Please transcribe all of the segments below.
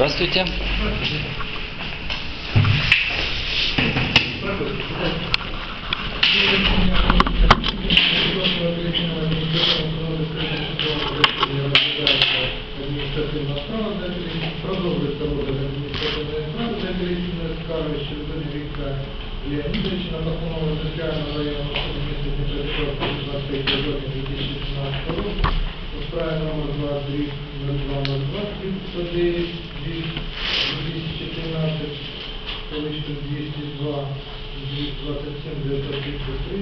Здравствуйте. Продовжується розгляд адміністративної справи за апеляційною скаргою щодо Віктора Леонідовича на постанову Центрального районного суду міста Дніпропетровська 23 жовтня 2017 року у номер 2 0202 109 2014 колишньо 202 27 933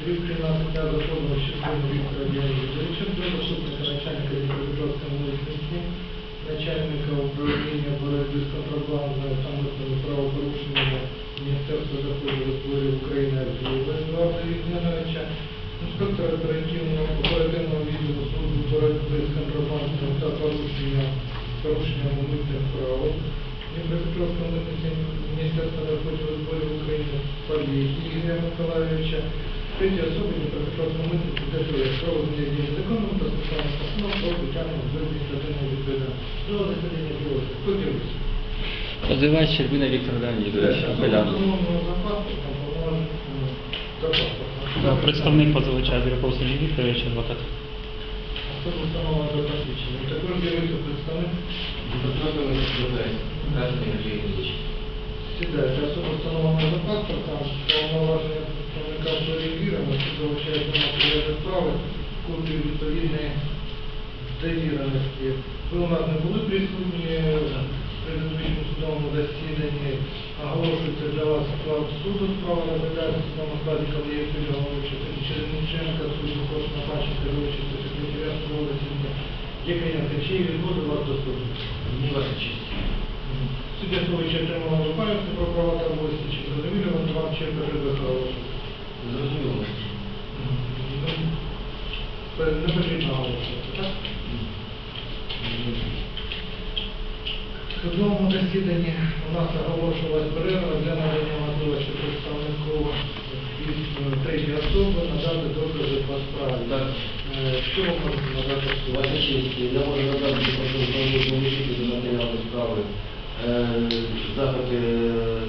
Дріб 13 дня закону Щербина Віктора Леонідовича начальника начальника управління боротьби з контрабандою та митними правопорушеннями Міністерства доходів зборів України Едуарда Євгеновича, інспектора оперативного оперативного відділу служби боротьби з контрабандою порушенням митних правил Дніпропетровського митниці Міністерства доходів і зборів України Павліки Ігоря Миколаївича, третій особи Дніпропетровського митниці ДФС про визнання дії законом та спеціальних постанов про притягнення до адміністративної відповідальності. До засідання проводиться. Хто дивиться? Позивач Щербина Віктор Леонідович. Апелянт. Представник позивача Бірюков Сергій Вікторович, адвокат. Встановлена до посвідчення. Також з'явився представник. Сідайте, особа встановлена за паспортом, повноваження представника перевірено, що залучає на матеріальної справи, копію відповідної довіреності. Ви у нас не були присутні в предыдущому судовому засіданні. Оголошується для вас склад суду, справа розглядається в судовому складі, Головича, Черніченка, судді Кошна, Паченка, Левиченка, секретаря судового засідання. Єкаєнка, чи є вас до суду? Ні, ваша честь. Суддя Словича отримала випаювати про права та обов'язки, чи зрозуміло, вам чи хороші. Зрозуміло. Не потрібно оголошувати, так? В судовому засіданні у нас оголошувалась перерва для надання можливості представнику е, третьої особи надати докази по справі. Е, Що ви можете надати? Ваша честь, я можу надати прошу залишити до матеріалу справи е, запити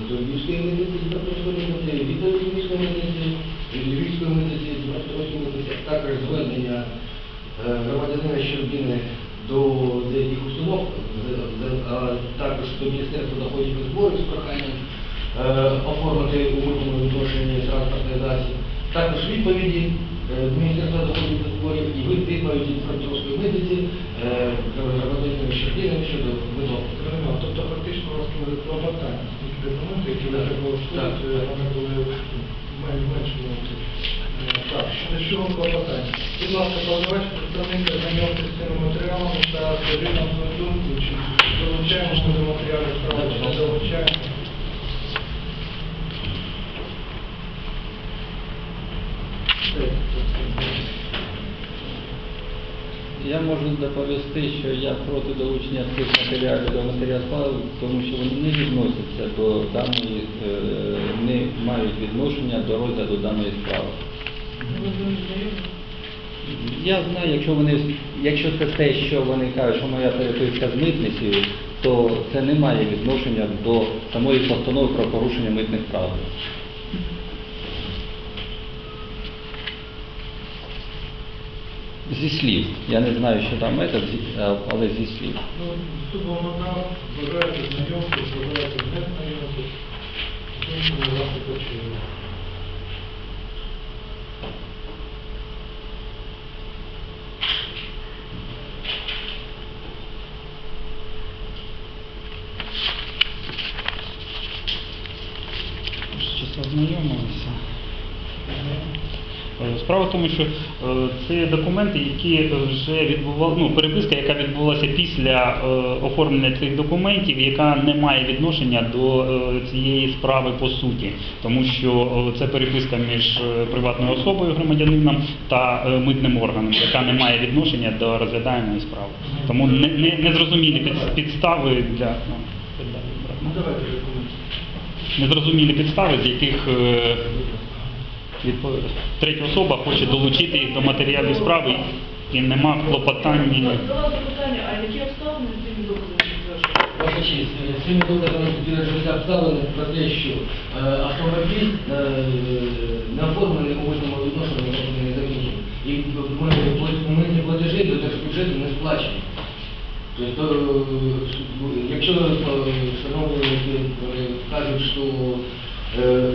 до Львівської митниці, Дніпропетровської митниці, від Львівської від Львівської митниці, Дніпропетровської митниці, а також звернення громадянина Щербини до деяких установ, також до Міністерства доходів і зборів з проханням е, оформити у митному відношенні транспортний засіб. Також відповіді е, Міністерства доходів і зборів і відповіді Французької е, громадянина Щербини щодо вино. Тобто фактично у вас були клопотання, тільки документи, які ви вступити, вони були. Е, Так, щодо чого клопотання? Будь ласка, подавач представник ознайомтеся з цими матеріалами та скажіть нам свою думку, чи долучаємо ми до матеріалів справи, чи не долучаємо. Я можу доповісти, що я проти долучення цих матеріалів до матеріалів справи, тому що вони не відносяться до даної, е, не мають відношення до розгляду даної справи. Я знаю, якщо вони, якщо це те, що вони кажуть, що моя переписка з митницею, то це не має відношення до самої постанови про порушення митних прав. Зі слів. Я не знаю, що там метод, але зі слів. Ну, вам надав, бажаєте знайомитись, бажаєте не вас і почуємо. Щось ознайомилися. Е, Справа в тому, що е, це документи, які вже відбували, ну, переписка, яка відбулася після е, оформлення цих документів, яка не має відношення до е, цієї справи по суті, тому що це переписка між приватною особою, громадянином та митним органом, яка не має відношення до розглядаємої справи. Тому не, не, не зрозумілі під- підстави для ну, Ну, незрозумілі підстави, з яких третя особа хоче долучити їх до матеріалів справи і нема клопотання. Підтверджують? Ваша честь, е, цими доказами підтверджуються обставини про те, що е, автомобіль е, не оформлений у митному відношенні, не закінчений. І митні платежі до держбюджету не сплачені. Тобто, е, якщо е, шановні е, кажуть, що е,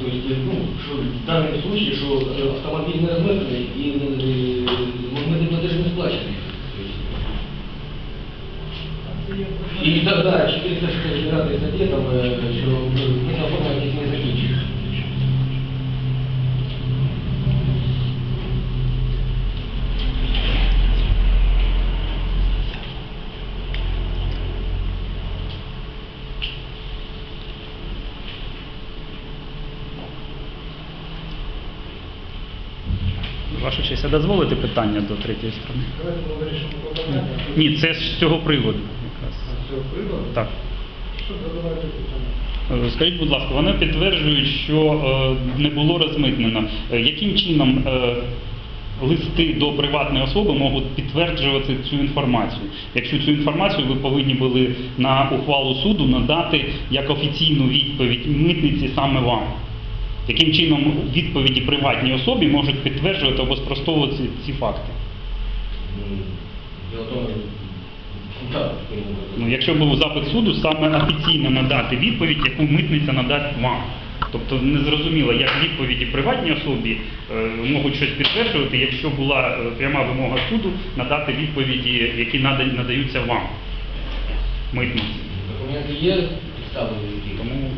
То есть, э, ну, что в данном случае, что э, автомобіль не и і митний платеж не и тогда так, да, 469 статья, там, що не оформлені дозволите питання до третьої сторони? Ні, це з цього приводу. Якраз. З цього приводу? Так. Що задавайте питання? Е, Скажіть, будь ласка, вони підтверджують, що е, не було розмитнено. Е, Яким чином листи до приватної особи можуть підтверджувати цю інформацію? Якщо цю інформацію ви повинні були на ухвалу суду надати як офіційну відповідь митниці саме вам. Яким чином відповіді приватній особі можуть підтверджувати або спростовувати ці, факти? Ну, Ну, якщо був запит суду, саме офіційно надати відповідь, яку митниця надасть вам. Тобто незрозуміло, як відповіді приватній особі е, можуть щось підтверджувати, якщо була е, пряма вимога суду надати відповіді, які нада- надаються вам, митниці. Документи є підстави, Тому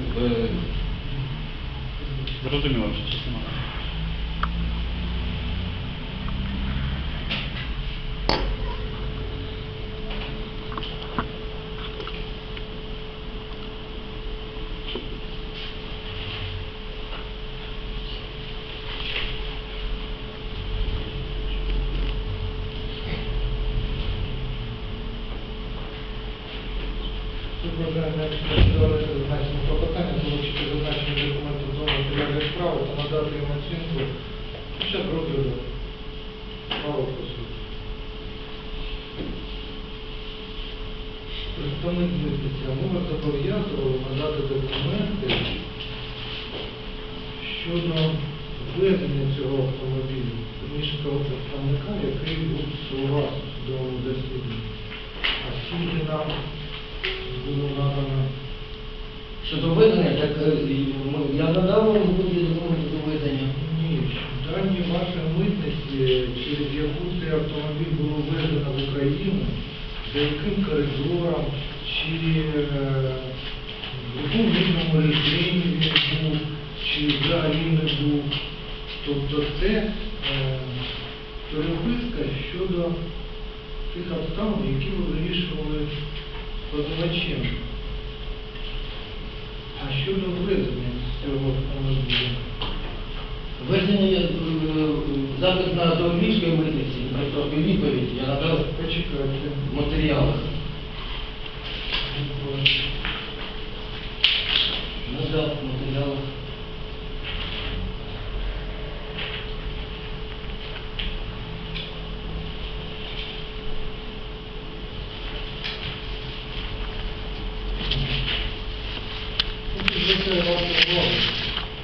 зрозуміло, що частина. Тут бажання задавати зазначені клопотання, залучити зазначені документи до матеріальної справи та надати їм оцінку під час Мало суті. Представник митниці, а ми вас зобов'язували надати документи щодо ввезення цього автомобіля, того представника, який був у вас у судовому засіданні. А скільки нам було надано щодо введення, так е, і ми- я надав вам будь документи до введення. Ні, дані вашої митниці, через яку цей автомобіль було введено в Україну, за яким коридором, чи е, в якому митному режимі він був, чи взагалі не був. Тобто це е, переписка щодо тих обставин, які ви вирішували позивачем. А щодо ввезення цього автомобіля? Введення є, е, запит на до Львівської митниці, просто відповідь, я надав Почекайте. в матеріалах. Надав в матеріалах. Хочу звертаю вашу увагу.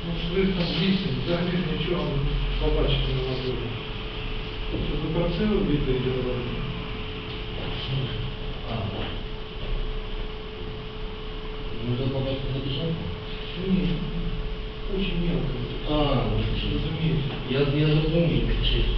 Ну, шрифтом 8, взагалі ж нічого побачити не можливо. Це ви про це ви відповіді говорите? А. Можна побачити? Ні. Очень мелко. А, Розумієте? я, я зрозумів, чесно,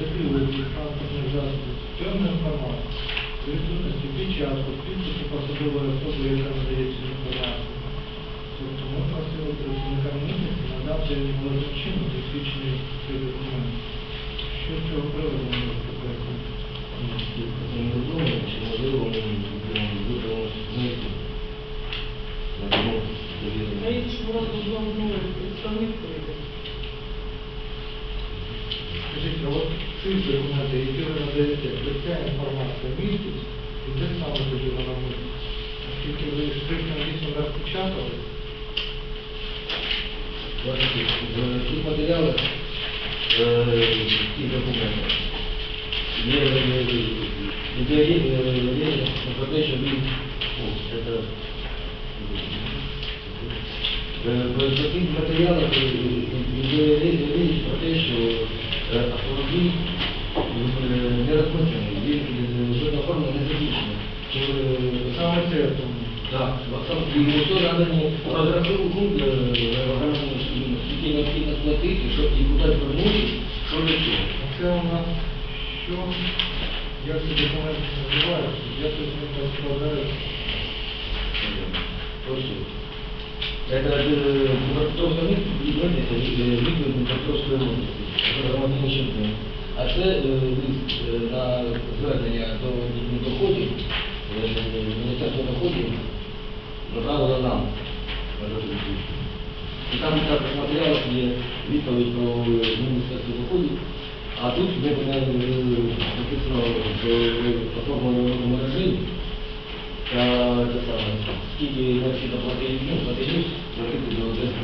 надано транспортних засобів, певну інформацію, в відсутності печатку, підпису посадової особи, яка надає цю інформацію. Тобто ми просили представника митниці надати належним чином засвідчений цей документ. Що з цього приводу можете пояснити? Невідомо, чи можливо ми будемо знайти. На тому довірено. А якщо у вас був новий представник прийде? Скажіть, а от ці документи, які ви надаєте, де ця інформація містить, і де саме тоді вона містить? Оскільки ви штрихтом дійсно розпечатали, Бачите, в цих матеріалах, е, ці документи, є е, ідея про те, що він, це, Е, в таких матеріалах е, йде про те, що е, автомобіль е, не розмитнений, він е, жодна форма не закінчена. Саме це. Так, сам і ніхто надані розрахунку, вагальному, скільки необхідно сплатити, щоб і куди звернути, що для чого. Це у нас що? Як ці документи називаються? Як ви з них розкладаєте? Прошу. Это Дніпропетровська митниця, відповідь Дніпропетровської області, громадянин Щербин. А це е, лист е, на звернення до доходів, Міністерства доходів направило нам. на. І там також в матеріалах є відповідь про Міністерство доходів, а тут де мене написано що оформлено мережі, та те саме, скільки необхідно платити, ну, платежів, платити до Одеси.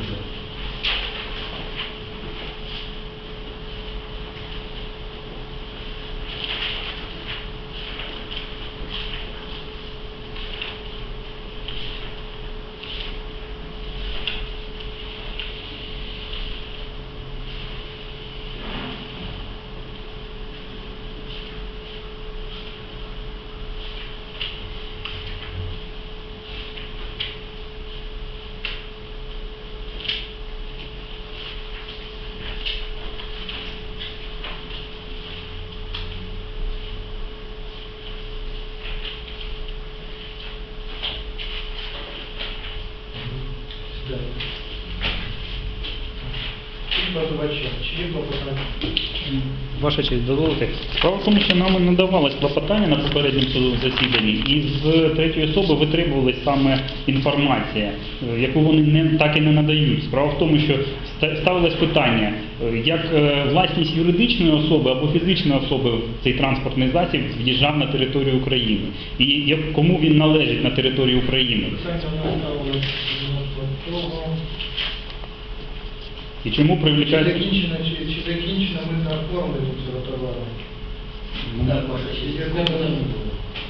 Сідайте. І позивача, чи є клопотання? Ваша честь, дозволите. Справа в тому, що нам надавалось клопотання на попередньому судовому засіданні, і з третьої особи витребувалась саме інформація, е, яку вони не, так і не надають. Справа в тому, що ставилось питання, е, як е, власність юридичної особи або фізичної особи цей транспортний засіб в'їжджав на територію України, і як- кому він належить на території України. Питання того, І чому чи привлікають... закінчено, чи, чи закінчено митне оформлення цього товару? Так, І честь, в якому,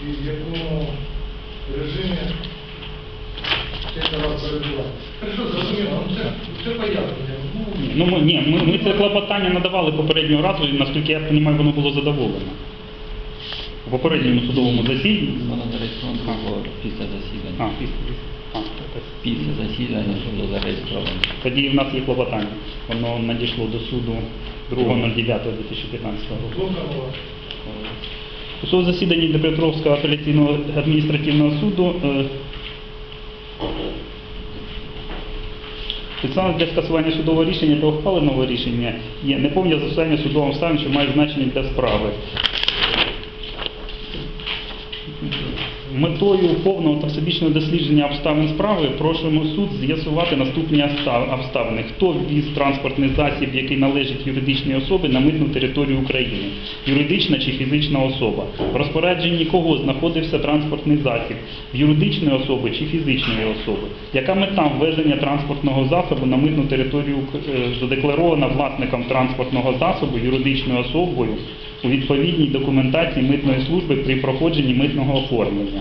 і в якому режимі цей товар перебуває? Хорошо, зрозуміло, ну це, це пояснення. Ну, Ну, ми, ні, ми, ми це клопотання надавали попереднього разу, і наскільки я розумію, воно було задоволено. У попередньому судовому засіданні. Воно зареєстровано було після засідання. А, після. Після засідання було зареєстровано. Тоді в нас є клопотання. Воно надійшло до суду 2.09.2015 року. У судовому засіданні Дніпропетровського апеляційного адміністративного суду е, для скасування судового рішення та ухваленого рішення є неповне застосування судовим станом, що має значення для справи. Метою повного та всебічного дослідження обставин справи просимо суд з'ясувати наступні обстав- обставини. Хто ввіз транспортний засіб, який належить юридичній особі на митну територію України? Юридична чи фізична особа? В розпорядженні кого знаходився транспортний засіб? Юридичної особи чи фізичної особи? Яка мета ввезення транспортного засобу на митну територію е, задекларована власником транспортного засобу юридичною особою у відповідній документації митної служби при проходженні митного оформлення?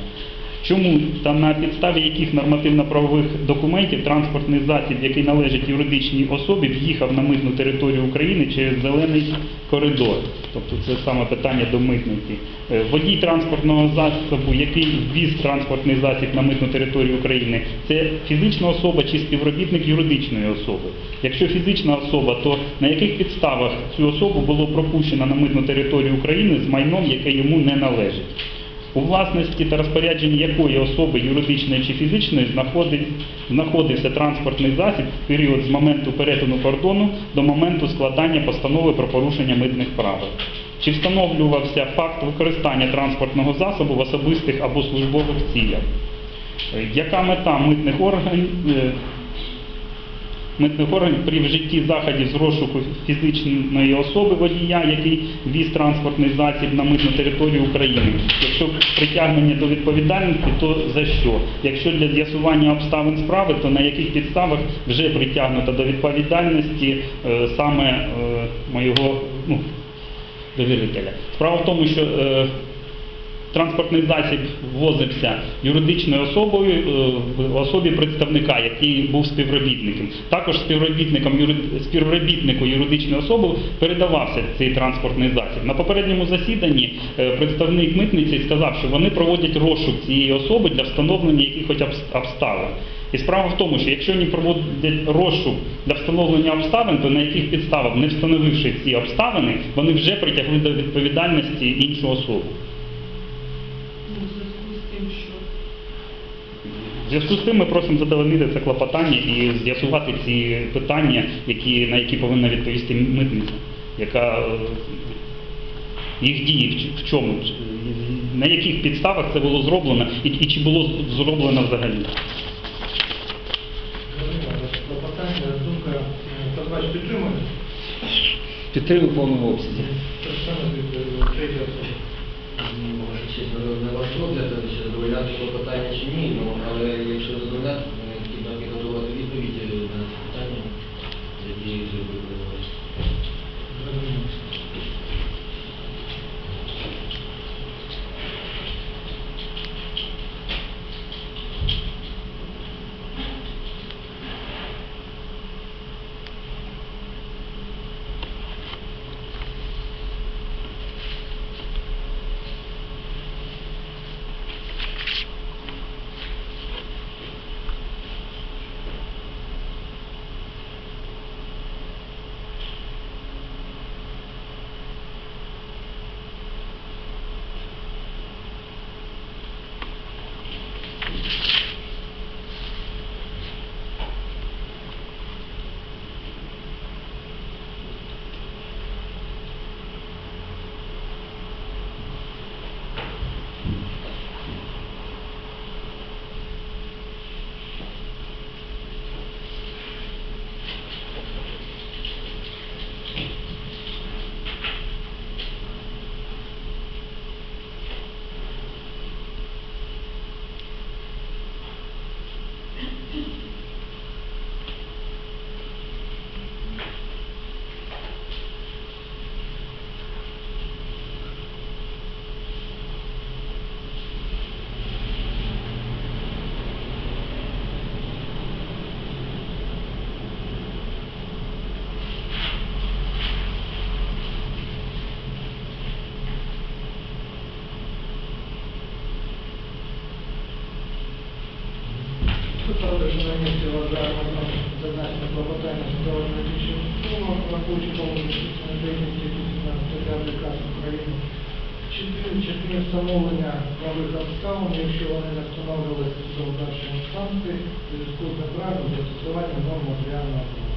Чому та на підставі яких нормативно-правових документів транспортний засіб, який належить юридичній особі, в'їхав на митну територію України через зелений коридор? Тобто це саме питання до митниці. Е, Водій транспортного засобу, який ввіз транспортний засіб на митну територію України, це фізична особа чи співробітник юридичної особи? Якщо фізична особа, то на яких підставах цю особу було пропущено на митну територію України з майном, яке йому не належить? У власності та розпорядженні якої особи юридичної чи фізичної знаходить- знаходився транспортний засіб в період з моменту перетину кордону до моменту складання постанови про порушення митних правил? Чи встановлювався факт використання транспортного засобу в особистих або службових цілях? Е, Яка мета митних органів? Митних органів при вжитті заходів з розшуку фізичної особи водія, який віз транспортний засіб на митну територію України. Якщо притягнення до відповідальності, то за що? Якщо для з'ясування обставин справи, то на яких підставах вже притягнуто до відповідальності е, саме е, моєго ну, довірителя? Справа в тому, що е, Транспортний засіб ввозився юридичною особою е, в особі представника, який був співробітником. Також співробітником співробітнику юридичної особи передавався цей транспортний засіб. На попередньому засіданні е, представник митниці сказав, що вони проводять розшук цієї особи для встановлення якихось обставин. І справа в тому, що якщо вони проводять розшук для встановлення обставин, то на яких підставах, не встановивши ці обставини, вони вже притягли до відповідальності іншу особу. В зв'язку з тим ми просимо задовольнити це клопотання і з'ясувати ці питання, які, на які повинна відповісти митниця, яка е, їх дії в в чому, на яких підставах це було зроблено і, і чи було зроблено взагалі. Клопотання, думка, е, підтримує? Підтримую в повному обсязі. Ж саме від е, третьої особи. Задовольняти клопотання чи ні, ну, але якщо задовольняти, то необхідно підготувати відповідь е, на це питання, які зробили. Зрозуміло. Правда, що на місці вважаємо зазначення клопотання рішення сума, враховуючи повну частину деякості стаття України. Чотири встановлення правих обставин, якщо вони не встановлювалися судом першої інстанції, зв'язку з неправильним застосуванням норм матеріального права.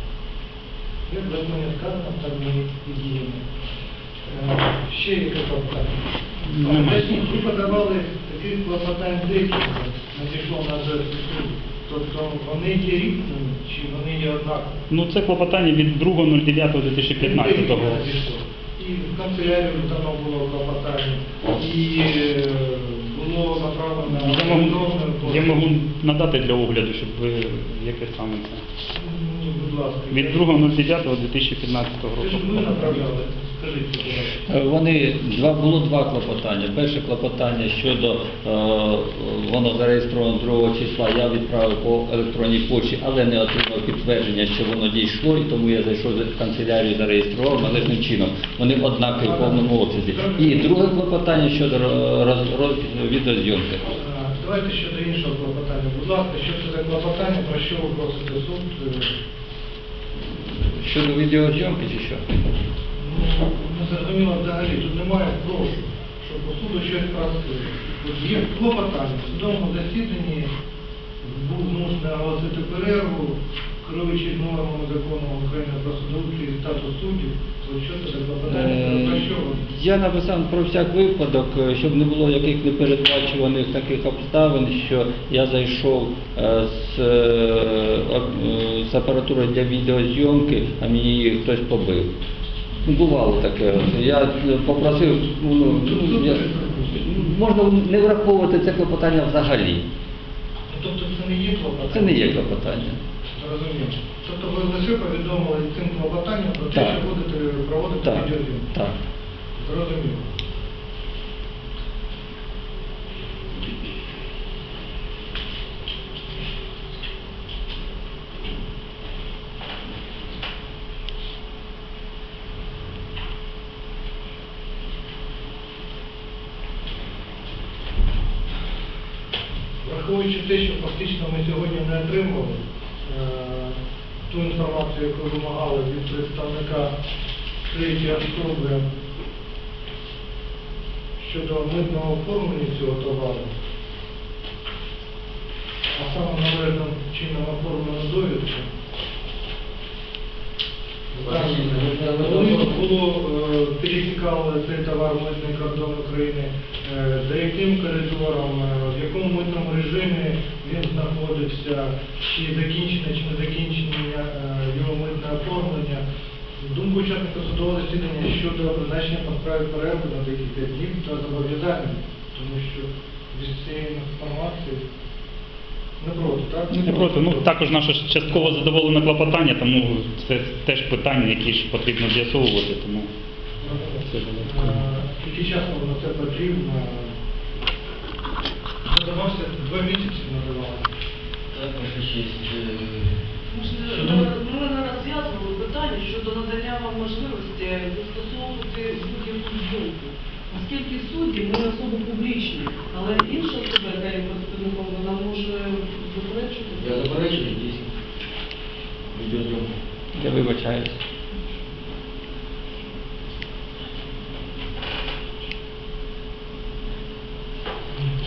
Як за мною сказано, так ми і діємо. Е, Ще яке клопотання? Ви подавали таких клопотань декілька, надійшло на суду. Тобто вони є різними, чи вони є однакові? Ну це клопотання від 2.09.2015 року. І в канцелярію давно було клопотання, і е, було направлено Я можу, я можу надати для огляду, щоб ви яке саме це. Ну, будь ласка. Від 2.09.2015 Це ж року. направляли, Е, Вони два було два клопотання. Перше клопотання щодо е, воно зареєстровано 2 числа. Я відправив по електронній почті, але не отримав підтвердження, що воно дійшло, і тому я зайшов в канцелярію, зареєстрував належним чином. Вони однакові в повному обсязі. І друге клопотання щодо ро- роз, роз, відеозйомки. Давайте щодо іншого клопотання. Будь ласка, що це за клопотання, про що ви просите суд? Е, Щодо відеозйомки чи що? Ну, зрозуміло взагалі, тут немає прошу, що по суду щось просили. Є клопотання. В судовому засіданні був змушений оголосити перерву, керуючись нормами закону України про судовий і статус суддів. Що це за клопотання, про що Е. Я написав про всяк випадок, е, щоб не було яких непередбачуваних таких обставин, що я зайшов е, з, е, е, з апаратури для відеозйомки, а мені хтось побив. Бувало таке. Я е, попросив, ну, ну, я, можна не враховувати це клопотання взагалі. Тобто це не є клопотання? Це не є клопотання. Розумію. Тобто ви лише повідомили цим клопотанням про те, що будете проводити Так, відеозйомку? так. Зрозуміло. Враховуючи те, що фактично ми сьогодні не отримали е, ту інформацію, яку вимагали від представника третьої особи щодо митного оформлення цього товару, а саме належним чином оформлено довідку. Коли було е, пересікали цей товар митний кордон України, е, за яким коридором, е, в якому митному режимі він знаходився, чи закінчене, чи не закінчення е, його митне оформлення. Думку учасника судового засідання щодо призначення по справі перерви на декілька днів та зобов'язання, тому що без цієї інформації не проти, так? Не проти. Ну також наше частково задоволене клопотання, тому це теж питання, які ж потрібно з'ясовувати. Тому було. Е, Скільки на це потрібно? Задавався два місяці надавали. Так, ваша честь. е, Ми не розв'язували питання щодо надання вам можливості застосовувати будь-яку зйомку. Оскільки судді, ми особо публічні, але інша особа, яка є представником, вона може заперечити. Я заперечую дійсно. Відеозйомку. Я вибачаюсь.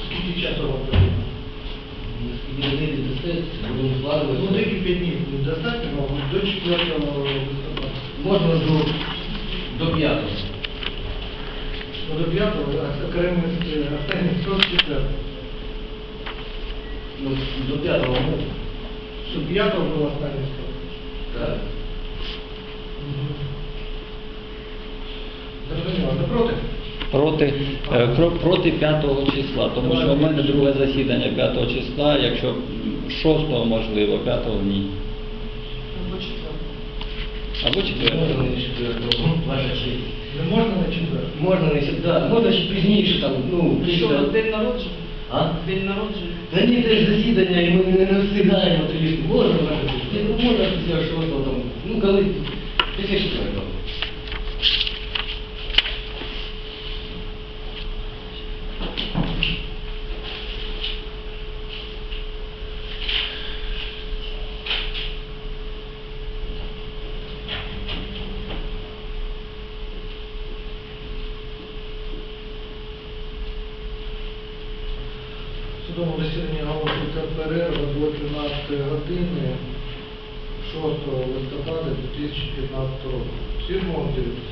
Скільки часу вам потрібно? Наскільки людей дістається, будемо складувати. Ну, деякі п'ять днів достатньо, до 4 листопада. Можна до 5 до 5 а окремий е, останній срок 4. Ну, до п'ятого можна. Що 5 був останній срок. Так. Зрозуміло, проти? Проти, е, про- проти 5 числа, тому що у мене друге засідання 5 числа, якщо 6 можливо, 5 ні. Або четверте. Або 4. ваша честь. Не можна на 4? Можна на сюди, можна ще пізніше там, ну, Що, після. день народження? А? День народження. Та ні, це ж засідання, і ми не встигаємо тоді. Можна, ваша честь? Ну, можна після шостого там, ну, коли, після четвертого. В судовому засіданні оголоситься перерва до 13 години 6 листопада 2015 року. Всі можуть дивитися?